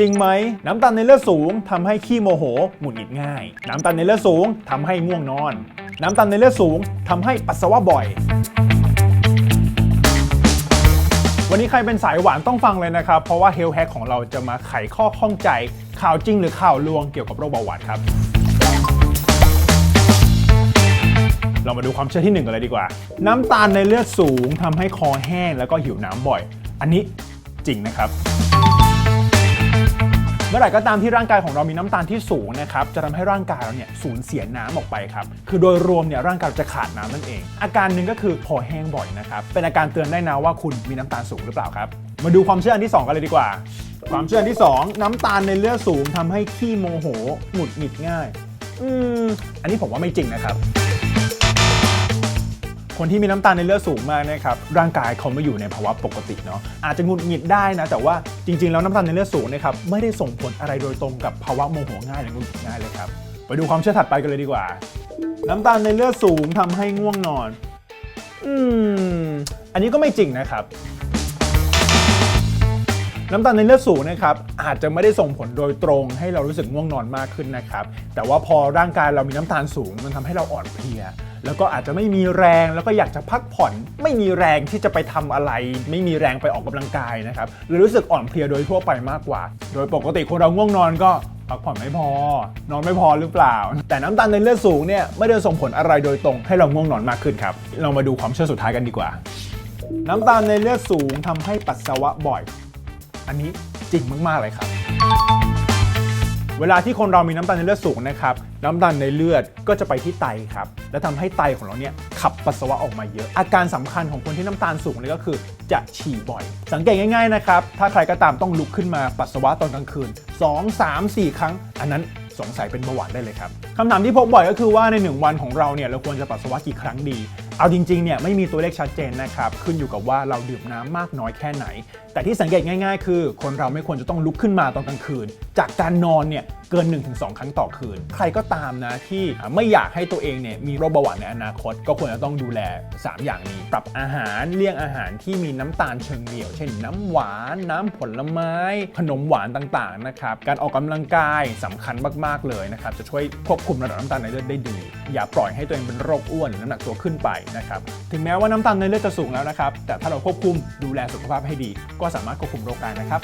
จริงไหม น้ำตาลในเลือดสูงทำให้ขี้โมโหหงุดหงิดง่าย น้ำตาลในเลือดสูงทำให้ง่วงนอน น้ำตาลในเลือดสูงทำให้ปัสสาวะบ่อย วันนี้ใครเป็นสายหวานต้องฟังเลยนะครับ เพราะว่า Health Hack ของเราจะมาไขข้อข้องใจ ข่าวจริงหรือข่าวลวงเกี่ยวกับโรคเบาหวานครับเรามาดูความเชื่อที่หนึ่งกันเลยดีกว่า น้ำตาลในเลือดสูงทำให้คอแห้งแล้วก็หิวน้ำบ่อย อันนี้จริงนะครับ เมื่อไหร่ก็ตามที่ร่างกายของเรามีน้ำตาลที่สูงนะครับจะทำให้ร่างกายเราเนี่ยสูญเสียน้ำออกไปครับคือโดยรวมเนี่ยร่างกายจะขาดน้ำนั่นเอง อาการหนึ่งก็คือคอแห้งบ่อยนะครับเป็นอาการเตือนได้นะว่าคุณมีน้ำตาลสูงหรือเปล่าครับมาดูความเชื่ออันที่ 2 กันเลยดีกว่า ความเชื่ออันที่ 2 น้ำตาลในเลือดสูงทำให้ขี้โมโหหงุดหงิดง่าย อืมอันนี้ผมว่าไม่จริงนะครับ คนที่มีน้ำตาลในเลือดสูงมากนะครับร่างกายเขาไม่อยู่ในภาวะปกติเนาะอาจจะหงุดหงิดได้นะแต่ว่าจริงๆ แล้วน้ำตาลในเลือดสูงนะครับไม่ได้ส่งผลอะไรโดยตรงกับภาวะโมโหง่ายหรือหงุดหงิดง่ายเลยครับไปดูความเชื่อถัดไปกันเลยดีกว่า น้ำตาลในเลือดสูงทำให้ง่วงนอน อืม อันนี้ก็ไม่จริงนะครับ น้ำตาลในเลือดสูงนะครับอาจจะไม่ได้ส่งผลโดยตรงให้เรารู้สึกง่วงนอนมากขึ้นนะครับ แต่ว่าพอร่างกายเรามีน้ำตาลสูง มันทำให้เราอ่อนเพลีย แล้วก็อาจจะไม่มีแรงแล้วก็อยากจะพักผ่อน ไม่มีแรงที่จะไปทำอะไร ไม่มีแรงไปออกกำลังกายนะครับหรือรู้สึกอ่อนเพลียโดยทั่วไปมากกว่า โดยปกติคนเราง่วงนอนก็พักผ่อนไม่พอ นอนไม่พอหรือเปล่า แต่น้ำตาลในเลือดสูงเนี่ยไม่ได้ส่งผลอะไรโดยตรงให้เราง่วงนอนมากขึ้นครับ เรามาดูความเชื่อสุดท้ายกันดีกว่า น้ำตาลในเลือดสูงทำให้ปัสสาวะบ่อย อันนี้จริงมาก ๆ เลยครับ เวลาที่คนเรามีน้ำตาลในเลือดสูงนะครับ น้ำตาลในเลือดก็จะไปที่ไตครับ และทำให้ไตของเราเนี่ยขับปัสสาวะออกมาเยอะ อาการสำคัญของคนที่น้ำตาลสูงเลยก็คือ จะฉี่บ่อย สังเกตง่ายๆนะครับ ถ้าใครก็ตามต้องลุกขึ้นมาปัสสาวะตอนกลางคืน 2 3 4 ครั้ง อันนั้นสงสัยเป็นเบาหวานได้เลยครับคำถามที่พบบ่อยก็คือว่าใน 1 วันของเราเนี่ยเราควรจะปัสสาวะกี่ครั้งดี เอาจริงๆเนี่ยไม่มีตัวเลขชัดเจนนะครับขึ้นอยู่กับว่าเราดื่มน้ำมากน้อยแค่ไหน แต่ที่สังเกตง่าย ๆ คือ คนเราไม่ควรจะต้องลุกขึ้นมาตอนกลางคืน จากการนอนเนี่ยเกิน 1-2 ครั้งต่อคืน ใครก็ตามนะที่ไม่อยากให้ตัวเองเนี่ยมีโรคเบาหวานในอนาคต ก็ควรจะต้องดูแล 3 อย่างนี้ ปรับอาหารเลี่ยงอาหารที่มีน้ำตาลเชิงเดี่ยว เช่น น้ำหวาน น้ำผลไม้ ขนมหวานต่างๆนะครับการออกกำลังกายสำคัญมากๆเลยนะครับจะช่วยควบคุมระดับน้ำตาลในเลือดได้ดี อย่าปล่อยให้ตัวเองเป็นโรคอ้วนหรือน้ำหนักตัวขึ้นไปนะครับถึงแม้ว่าน้ำตาลในเลือดจะสูงแล้วนะครับแต่ถ้าเราควบคุมดูแลสุขภาพให้ดี ก็สามารถควบคุมโรคได้นะครับ